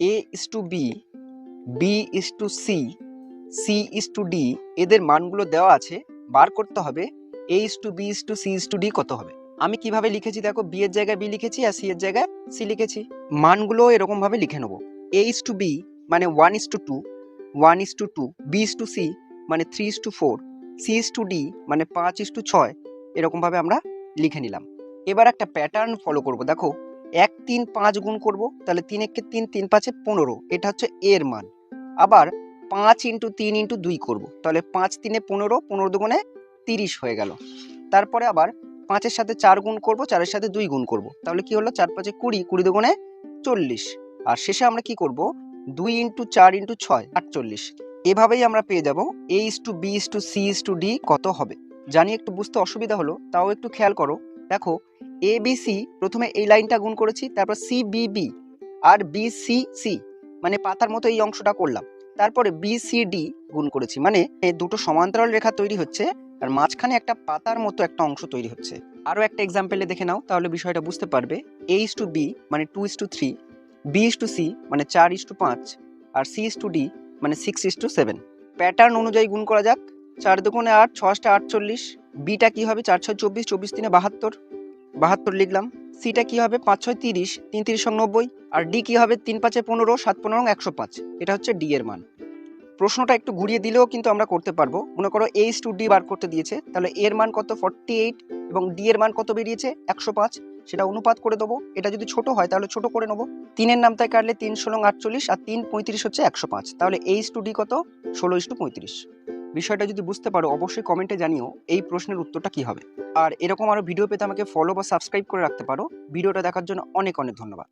A is to B B is to C C is to D এদের মানগুলো দেওয়া আছে বার করতে হবে A is to B is to C is to D কত হবে আমি কীভাবে লিখেছি দেখো বি এর জায়গায় বি লিখেছি আর সি এর জায়গায় সি লিখেছি মানগুলো এরকম ভাবে লিখে নেব এ ইস টু বি মানে one is to two two one is to two two B is to three is to four C is to D মানে পাঁচ ইস টু ছয় এরকমভাবে আমরা লিখে নিলাম এবার একটা প্যাটার্ন ফলো করব দেখো তিন পাঁচ গুণ করব, তাহলে তিন একে তিন তিন পাঁচে পনেরো, এটা হচ্ছে এর মান। আবার পাঁচ ইন্টু তিন ইন্টু দুই করব, তাহলে পাঁচ তিনে পনেরো পনেরো দুগুণে তিরিশ হয়ে গেল। তারপরে আবার পাঁচের সাথে চার গুণ করব, চারের সাথে দুই গুণ করব, তাহলে কি হলো? চার পাঁচে কুড়ি কুড়ি দুগুণে চল্লিশ। আর শেষে আমরা কি করব? দুই ইন্টু চার ইন্টু ছয়, আটচল্লিশ। এভাবেই আমরা পেয়ে যাব A is to B is to C is to D কত হবে। জানি একটু বুঝতে অসুবিধা হলো, তাও একটু খেয়াল করো। দেখো এ সি প্রথমে এই লাইনটা গুণ করেছি, তারপর সি বি আর বি সি সি মানে পাতার মতো এই অংশটা করলাম। তারপরে বি সি ডি গুণ করেছি মানে দুটো সমান্তরাল রেখা তৈরি হচ্ছে আর মাঝখানে একটা পাতার মতো একটা অংশ তৈরি হচ্ছে। আরও একটা এক্সাম্পলে দেখে নাও, তাহলে বিষয়টা বুঝতে পারবে। এ ইস টু বি মানে two is to three B is to C মানে চার ইস টু পাঁচ, আর সি ইস টু ডি মানে six is to seven pattern অনুযায়ী গুণ করা যাক, চার দুগুণে আট ছটা আটচল্লিশ বিটা কি হবে? চার, ছয়, চব্বিশ চব্বিশ তিনে বাহাত্তর। বাহাত্তর লিখলাম। সিটা কি হবে? পাঁচ, ছয়, তিরিশ, তিন, তিরিশ নব্বই। আর ডি কি হবে? তিন, পাঁচে পনেরো, সাত, পনেরো একশো পাঁচ। এটা হচ্ছে ডি এর মান। প্রশ্নটা একটু ঘুরিয়ে দিলেও কিন্তু আমরা করতে পারব। মনে করো এইচ টু ডি বার করতে দিয়েছে। তাহলে এর মান কত? ফর্টি এইট এবং ডি এর মান কত বেরিয়েছে? একশো পাঁচ। সেটা অনুপাত করে দেবো। এটা যদি ছোট হয় তাহলে ছোট করে নেব। তিনের নামতায় কাটলে তিন, ষোলো, আটচল্লিশ। আর তিন, পঁয়ত্রিশ হচ্ছে একশো পাঁচ। তাহলে এইচ টু ডি কত? ষোলো ইস টু পঁয়ত্রিশ। বিষয়টা যদি বুঝতে পারো, অবশ্যই কমেন্টে জানিও এই প্রশ্নের উত্তরটা কি হবে। আর এরকম আরও ভিডিও পেতে আমাকে ফলো বা সাবস্ক্রাইব করে রাখতে পারো। ভিডিওটা দেখার জন্য অনেক অনেক ধন্যবাদ।